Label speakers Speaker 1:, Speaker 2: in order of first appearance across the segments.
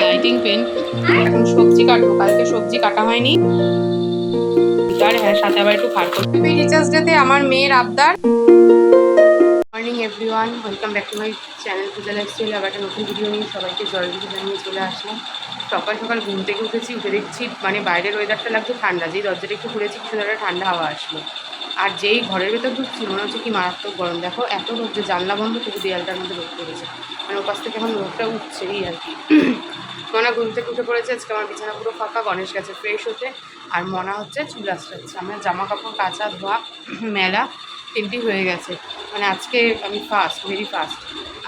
Speaker 1: Lighting pen এখন সবজি কাটবো। কালকে সবজি কাটা হয়নি। আর হ্যাঁ সাথে আবার একটু খার করব। রিচার্জ ডেতে আমার মেয়ের আবদার। Morning everyone welcome back to my channel Puja lifestyle আবার একটা নতুন ভিডিও নিয়ে সবাইকে দিতে জানিয়ে চলে আসলাম। সকাল সকাল ঘুম থেকে উঠেছি, উঠে দেখছি মানে বাইরের ওয়েদারটা লাগছে ঠান্ডা। যেই দরজাটা একটু খুলেছি কিছু ঠান্ডা হাওয়া আসলো। আর যেই ঘরের ভেতর ঢুকছি মনে হচ্ছে কি মারাত্মক গরম। দেখো, এত রোদ যে জানলা বন্ধ তবু দেয়ালটার মধ্যে রোদ পড়েছে। মানে ওপাশ থেকে এখন রোদটা উঠছে এই আর কি। মনা ঘুম থেকে উঠে পড়েছে, আজকে আমার বিছানা পুরো ফাঁকা, গণেশ গেছে ফ্রেশ হতে আর মনা হচ্ছে চুল আসতে আমার জামা কাপড় কাচা ধোয়া, মেলা তিনটি হয়ে গেছে। মানে আজকে আমি ফাস্ট ভেরি ফাস্ট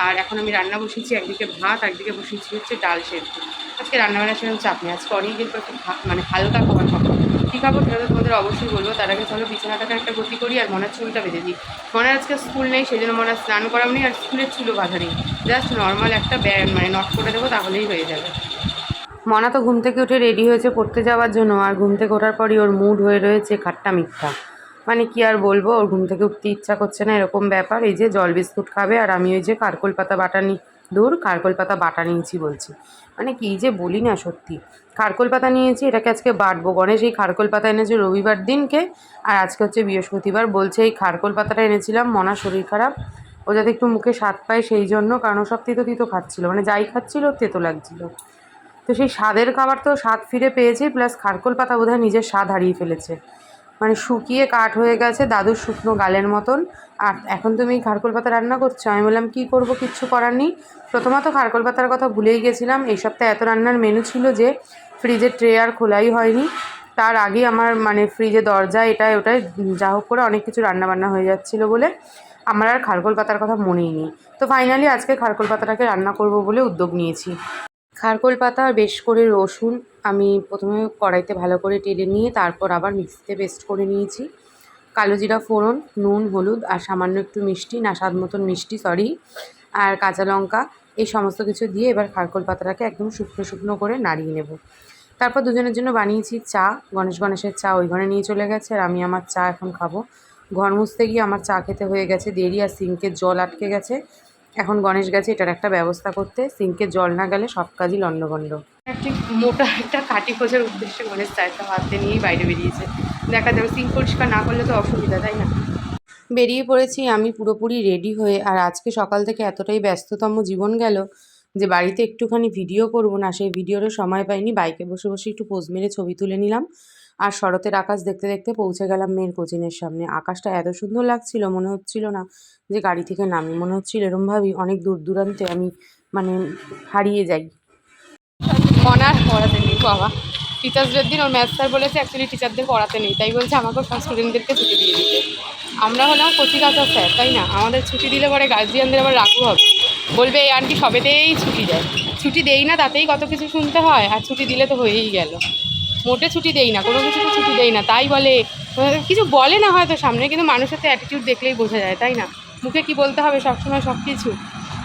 Speaker 1: আর এখন আমি রান্না বসিয়েছি, একদিকে ভাত, একদিকে বসিয়েছি হচ্ছে ডাল সেদ্ধ। আজকে রান্নাবান্না সেরকম চাপ নেই। আজকে অনেক একটু মানে হালকা খাবার খাব। কী খাব সেটা তোমাদের অবশ্যই বলব। তার আগে চলো বিছানাটাকে একটা গতি করি আর মনের চুলটা বেঁধে দিই। মনের আজকে স্কুল নেই সেই জন্য মনে স্নান করাও নেই আর স্কুলের চুলও বাঁধা নেই। জাস্ট নর্মাল একটা ব্যান্ড মানে নট করে দেবো, তাহলেই হয়ে যাবে। মনা তো ঘুম থেকে উঠে রেডি হয়েছে পড়তে যাওয়ার জন্য, আর ঘুম থেকে ওঠার পরই ওর মুড হয়ে রয়েছে খাট্টা মিথ্যা। মানে কি আর বলব, ওর ঘুম থেকে উঠতে ইচ্ছা করছে না, এরকম ব্যাপার। এই যে জল বিস্কুট খাবে আর আমি ওই যে কারকোল পাতা বাটা নি দূর কারকোল পাতা, বাটা নিয়েছি বলছি। মানে কি যে বলি না সত্যি। খারকোল পাতা নিয়েছি, এটাকে আজকে বাটবো। গণেশ এই খারকোল পাতা এনেছে রবিবার দিনকে, আর আজকে হচ্ছে বৃহস্পতিবার। বলছে এই খারকোল পাতাটা এনেছিলাম, মনা শরীর খারাপ। ও যাতে একটু মুখে স্বাদ পায় সেই জন্য, কারণ সব তিতো তিতো খাচ্ছিলো। মানে যাই খাচ্ছিলো, তেতো লাগছিল। তো সেই স্বাদের খাবার তো স্বাদ ফিরে পেয়েছি, প্লাস খারকোল পাতা বোধহয় নিজের স্বাদ হারিয়ে ফেলেছে। মানে শুকিয়ে কাঠ হয়ে গেছে দাদুর শুকনো গালের মতন। আর এখন তুমি খারকোল পাতা রান্না করছ? আমি বললাম, কী করব? কিচ্ছু করার নেই। প্রথমত খারকোল পাতার কথা ভুলেই গেছিলাম। এই সপ্তাহে এত রান্নার মেনু ছিল যে ফ্রিজের ট্রে আর খোলাই হয়নি। তার আগে আমার মানে ফ্রিজে দরজা, এটাই ওটাই, যা হোক করে অনেক কিছু রান্না বান্না হয়ে যাচ্ছিল বলে আমার আর খারকোল পাতার কথা মনেই নেই। তো ফাইনালি আজকে খারকোল পাতাটাকে রান্না করব বলে উদ্যোগ নিয়েছি। খারকোল পাতা আর বেশ করে রসুন আমি প্রথমে কড়াইতে ভালো করে টেলে নিয়ে তারপর আবার মিক্সিতে পেস্ট করে নিয়েছি। কালো জিরা ফোড়ন, নুন, হলুদ আর সামান্য একটু মিষ্টি, না স্বাদ মতন মিষ্টি সরি আর কাঁচা লঙ্কা এই সমস্ত কিছু দিয়ে এবার খারকোল পাতাটাকে একদম শুকনো শুকনো করে নাড়িয়ে নেব। তারপর দুজনের জন্য বানিয়েছি চা, গণেশ গণেশের চা ওই ঘরে নিয়ে চলে গেছে আর আমি আমার চা এখন খাব। ঘর মুছতে গিয়ে আমার চা খেতে হয়ে গেছে, দেরি আর সিঙ্কের জল আটকে গেছে। এখন গণেশ গেছে এটার একটা ব্যবস্থা করতে সিঙ্কের জল না গেলে সব কাজই লণ্ডভণ্ড। একটি মোটা একটা কাটি খোঁজার উদ্দেশ্যে গণেশ চায়ের হাতে নিয়েই বাইরে বেরিয়েছে। দেখা যাবে সিঙ্ক পরিষ্কার না করলে তো অসুবিধা তাই না? বেরিয়ে পড়েছি আমি পুরোপুরি রেডি হয়ে আর আজকে সকাল থেকে এতটাই ব্যস্ততম জীবন গেল যে বাড়িতে একটুখানি ভিডিও করব না সেই ভিডিওরও সময় পাইনি। বাইকে বসে বসে একটু পোজ মেরে ছবি তুলে নিলাম। আর শরতের আকাশ দেখতে দেখতে পৌঁছে গেলাম মেয়ের কোচিনের সামনে। আকাশটা এত সুন্দর লাগছিল, মনে হচ্ছিল না যে গাড়ি থেকে নামি। মনে হচ্ছিল এরমভাবেই অনেক দূর দূরান্তে আমি মানে হারিয়ে যাই। অনার পড়াতে নেই, বাবা। টিচার্সদের দিন ওর ম্যাথ স্যার বলেছে অ্যাকচুয়ালি টিচারদের পড়াতে নেই। তাই বলছে আমাকেও সব স্টুডেন্টদেরকে ছুটি দিয়ে দিতে। আমরা হলাম কচি কাঁচা স্যার তাই না? আমাদের ছুটি দিলে পরে গার্জিয়ানদের আবার রাগু হবে। বলবে, এই আন্টি সবেতেই ছুটি দেয়। ছুটি দেই না, তাতেই কত কিছু শুনতে হয়, আর ছুটি দিলে তো হয়েই গেল। মোটে ছুটি দেই না, কোনো কিছুতে ছুটি দেই না, তাই বলে কিছু বলে না হয়তো সামনে, কিন্তু মানুষের তো অ্যাটিটিউড দেখলেই বোঝা যায়, তাই না? মুখে কি বলতে হবে সবসময় সব কিছু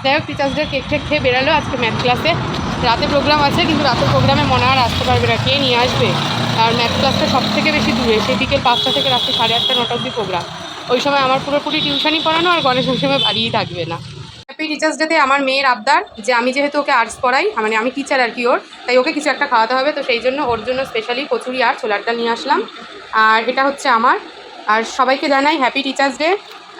Speaker 1: যাই হোক টিচার্সদের কেক ঠেক খেয়ে বেরালো আজকে ম্যাথ ক্লাসে রাতে প্রোগ্রাম আছে, কিন্তু রাতের প্রোগ্রামে মনে আর আসতে পারবে না, কে নিয়ে আসবে? আর ম্যাথ ক্লাসটা সব থেকে বেশি দূরে সেই বিকেল পাঁচটা থেকে রাত্রে সাড়ে আটটা, নটা অবধি প্রোগ্রাম ওই সময় আমার পুরোপুরি টিউশনই পড়ানো আর গণেশ ওই সময় থাকবে না। হ্যাপি টিচার্স ডেতে আমার মেয়ের আবদার যে আমি যেহেতু ওকে আর্টস পড়াই মানে আমি টিচার আর কি ওর, তাই ওকে কিছু একটা খাওয়াতে হবে, তো সেই জন্য ওর জন্য স্পেশালি কচুরি আর ছোলার ডাল নিয়ে আসলাম। আর এটা হচ্ছে আমার। আর সবাইকে জানাই হ্যাপি টিচার্স ডে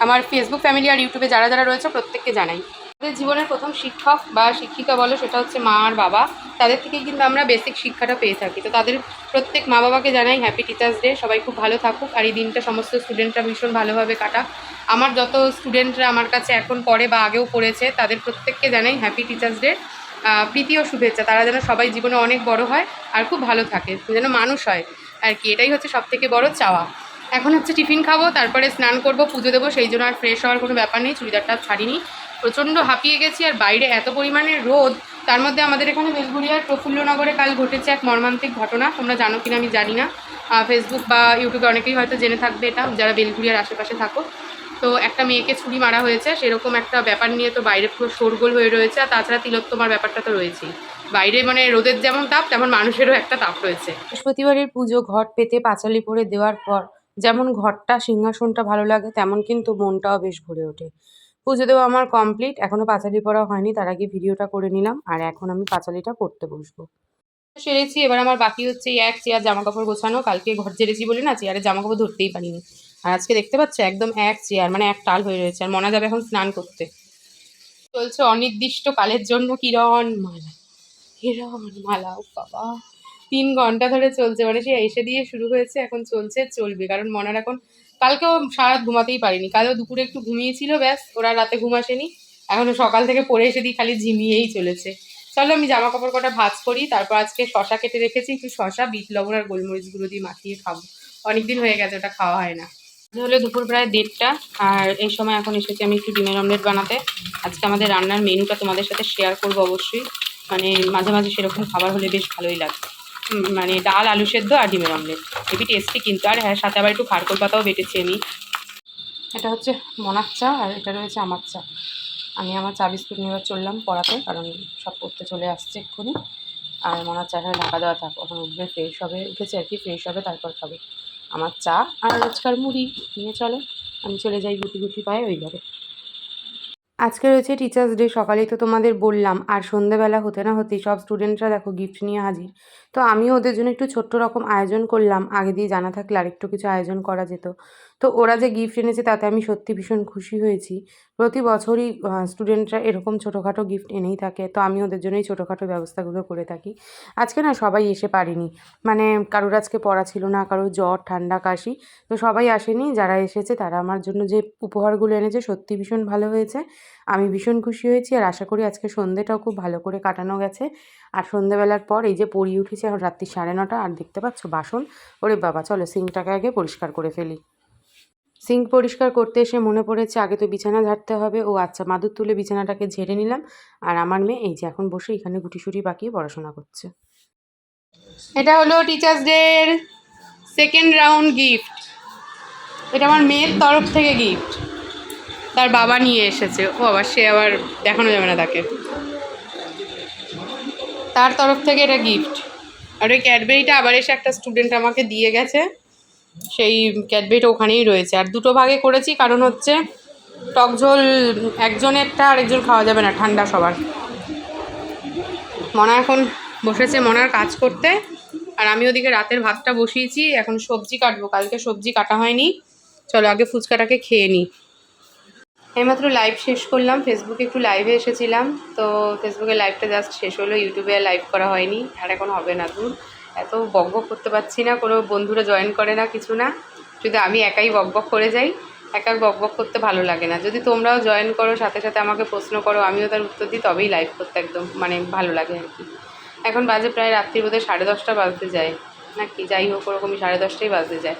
Speaker 1: আমার ফেসবুক ফ্যামিলি আর ইউটিউবে যারা যারা রয়েছে, প্রত্যেককে জানাই। আমাদের জীবনের প্রথম শিক্ষক বা শিক্ষিকা বলো, সেটা হচ্ছে মা আর বাবা। তাদের থেকেই কিন্তু আমরা বেসিক শিক্ষাটা পেয়ে থাকি। তো তাদের প্রত্যেক মা বাবাকে জানাই হ্যাপি টিচার্স ডে সবাই খুব ভালো থাকুক। আর এই দিনটা সমস্ত স্টুডেন্টরা ভীষণ ভালোভাবে কাটাক। আমার যত স্টুডেন্টরা আমার কাছে এখন পড়ে বা আগেও পড়েছে, তাদের প্রত্যেককে জানাই হ্যাপি টিচার্স ডে প্রীতি ও শুভেচ্ছা। তারা যেন সবাই জীবনে অনেক বড় হয় আর খুব ভালো থাকে, যেন মানুষ হয় আর কি। এটাই হচ্ছে সব থেকে বড় চাওয়া। এখন হচ্ছে টিফিন খাব, তারপরে স্নান করব, পুজো দেবো, সেই জন্য আর ফ্রেশ হওয়ার কোনো ব্যাপার নেই। চুড়িদারটা ছাড়িনি। প্রচণ্ড হাঁপিয়ে গেছি আর বাইরে এত পরিমাণে রোদ, তার মধ্যে আমাদের এখানে বেলগুড়িয়ার প্রফুল্লনগরে কাল ঘটেছে এক মর্মান্তিক ঘটনা। তোমরা জানো কিনা আমি জানি না। ফেসবুক বা ইউটিউবে অনেকেই হয়তো জেনে থাকবে এটা, যারা বেলগুড়িয়ার আশেপাশে থাকো। তো একটা মেয়েকে ছুরি মারা হয়েছে, সেরকম একটা ব্যাপার নিয়ে তো বাইরে পুরো শোরগোল হয়ে রয়েছে, আর তাছাড়া তিলোত্তমার ব্যাপারটা তো রয়েছেই। বাইরে মানে রোদের যেমন তাপ, তেমন মানুষেরও একটা তাপ রয়েছে। বৃহস্পতিবারের পুজো ঘট পেতে পাঁচালি পরে দেওয়ার পর, যেমন ঘরটা সিংহাসনটা ভালো লাগে, তেমন কিন্তু মনটাও বেশ ভরে ওঠে। পুজো দেওয়া আমার কমপ্লিট এখনও পাঁচালি পড়া হয়নি, তার আগে ভিডিওটা করে নিলাম। আর এখন আমি পাঁচালিটা পড়তে বসবো। সেরেছি, এবার আমার বাকি হচ্ছে এক চেয়ার জামা কাপড় গোছানো। কালকে ঘর ঝেড়েছি বলে না, চেয়ারে জামা কাপড় ধরতেই পারিনি। আর আজকে দেখতে পাচ্ছ, একদম এক চেয়ার মানে এক টাল হয়ে রয়েছে। আর মনা যাবে এখন স্নান করতে। চলছে অনির্দিষ্ট কালের জন্য কিরণ মালা কিরণ মালা বাবা। তিন ঘণ্টা ধরে চলছে মানে সে এসে দিয়ে শুরু হয়েছে, এখন চলছে, চলবে। কারণ মনার এখন কালকেও সারা ঘুমাতেই পারিনি। কালও দুপুরে একটু ঘুমিয়েছিল ব্যাস ওরা রাতে ঘুম আসেনি। এখনও সকাল থেকে পড়ে এসে দিই খালি ঝিমিয়েই চলেছে। চলো আমি জামা কাপড় কটা ভাজ করি তারপর আজকে শশা কেটে রেখেছি একটু শশা বিট লবণ আর গোলমরিচ গুঁড়ো দিয়ে মাখিয়ে খাব। অনেকদিন হয়ে গেছে ওটা খাওয়া হয় না। হলো দুপুর প্রায় দেড়টা আর এই সময় এখন এসেছি আমি একটু ডিমের অমলেট বানাতে। আজকে আমাদের রান্নার মেনুটা তোমাদের সাথে শেয়ার করব অবশ্যই। মানে মাঝে মাঝে সেরকম খাবার হলে বেশ ভালোই লাগে উম, মানে ডাল, আলু সেদ্ধ আর ডিমের অমলেট হেবি টেস্টি কিন্তু। আর হ্যাঁ সাথে আবার একটু খারকোল পাতাও বেটেছি আমি। এটা হচ্ছে মনার চা আর এটা রয়েছে আমার চা। আমি আমার চা বিস্কুট নিয়ে চললাম পড়াতে, কারণ সব পড়তে চলে আসছে এক্ষুনি। আর মনার চাটা ঢাকা দেওয়া থাক এখন উঠবে ফ্রেশ হবে, উঠেছে আর কি ফ্রেশ হবে, তারপর খাবে। আমার চা আর রোজকার মুড়ি নিয়ে চলে। আমি চলে যাই গুটি গুটি পায়ে, ওই ঘরে। আজকে রয়েছে টিচার্স ডে সকালে তো তোমাদের বললাম, আর সন্ধেবেলা হতে না হতেই সব স্টুডেন্টরা দেখো গিফট নিয়ে হাজির। তো আমি ওদের জন্য একটু ছোট্ট রকম আয়োজন করলাম, আগে দিয়ে জানা থাকলে আরেকটু কিছু আয়োজন করা যেত। তো ওরা যে গিফট এনেছে তাতে আমি সত্যি ভীষণ খুশি হয়েছি। প্রতি বছরই স্টুডেন্টরা এরকম ছোটোখাটো গিফট এনেই থাকে। তো আমি ওদের জন্যই ছোটোখাটো ব্যবস্থাগুলো করে থাকি। আজকে না সবাই এসে পারিনি। মানে কারোর আজকে পড়া ছিল না, কারোর জ্বর, ঠান্ডা, কাশি। তো সবাই আসেনি। যারা এসেছে তারা আমার জন্য যে উপহারগুলো এনেছে সত্যি ভীষণ ভালো হয়েছে। আমি ভীষণ খুশি হয়েছি আর আশা করি আজকে সন্ধেটাও খুব ভালো করে কাটানো গেছে। আর সন্ধেবেলার পর এই যে পড়ি উঠেছে এখন রাত্রি সাড়ে নটা। আর দেখতে পাচ্ছ বাসন? ওরে বাবা, চলো সিংটাকে আগে পরিষ্কার করে ফেলি। সিঙ্ক পরিষ্কার করতে এসে মনে পড়েছে, আগে তো বিছানা ঝাড়তে হবে। ও আচ্ছা মাদুর তুলে বিছানাটাকে ঝেড়ে নিলাম। আর আমার মেয়ে এই যে এখন বসে এখানে গুটিসুটি পাকিয়ে পড়াশোনা করছে। এটা হলো টিচার্স ডের সেকেন্ড রাউন্ড গিফট এটা আমার মেয়ের তরফ থেকে গিফট তার বাবা নিয়ে এসেছে। ও আবার, সে আবার দেখানো যাবে না তাকে। তার তরফ থেকে এটা গিফট আর ওই ক্যাডবেরিটা আবার এসে একটা স্টুডেন্ট আমাকে দিয়ে গেছে। সেই ক্যাডবেরিটা ওখানেই রয়েছে। আর দুটো ভাগে করেছি, কারণ হচ্ছে টক ঝোল একজনেরটা আরেকজন খাওয়া যাবে না, ঠান্ডা সবার। মনা এখন বসেছে মনার কাজ করতে, আর আমি ওদিকে রাতের ভাতটা বসিয়েছি, এখন সবজি কাটবো। কালকে সবজি কাটা হয়নি, চলো আগে ফুচকাটাকে খেয়ে নিই এইমাত্র লাইভ শেষ করলাম ফেসবুকে একটু লাইভে এসেছিলাম, তো ফেসবুকে লাইভটা জাস্ট শেষ হলো ইউটিউবে লাইভ করা হয়নি, আর এখন হবে না দূর। এত বক করতে পারছি না, কোনো বন্ধুরা জয়েন করে না, কিছু না। যদি আমি একাই বক বক করে যাই, একা বক বক করতে ভালো লাগে না। যদি তোমরাও জয়েন করো, সাথে সাথে আমাকে প্রশ্ন করো, আমিও তার উত্তর দিই, তবেই লাইভ করতে একদম মানে ভালো লাগে আর কি। এখন বাজে প্রায় রাত্রির বোধহয় সাড়ে দশটা বাজতে যায়। নাকি যাই হোক, ওরকমই সাড়ে দশটাই বাজতে যায়।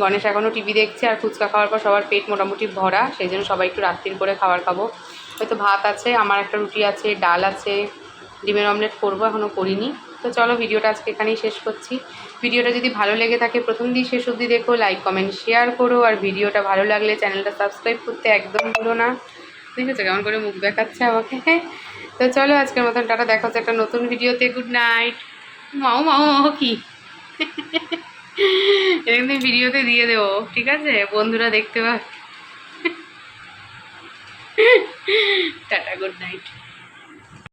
Speaker 1: গণেশ এখনও টিভি দেখছে, আর ফুচকা খাওয়ার পর সবার পেট মোটামুটি ভরা, সেই জন্য সবাই একটু রাত্রির করে খাবার খাব। হয়তো ভাত আছে, আমার একটা রুটি আছে, ডাল আছে, ডিমের অমলেট করব, এখনও করিনি। তো চলো ভিডিওটা আজকে এখানেই শেষ করছি। ভিডিওটা যদি ভালো লেগে থাকে প্রথম দিয়ে শেষ অবধি দেখো লাইক কমেন্ট শেয়ার করো, আর ভিডিওটা ভালো লাগলে চ্যানেলটা সাবস্ক্রাইব করতে একদম ভুলো না। দেখেছ কেমন করে মুখ দেখাচ্ছে আমাকে? তো চলো আজকের মতন টাটা, দেখা হচ্ছে একটা নতুন ভিডিওতে। গুড নাইট মাও মাও মাও কি? এরকম তুমি ভিডিওতে দিয়ে দেবো, ঠিক আছে? বন্ধুরা দেখতে পাবে। Tata good night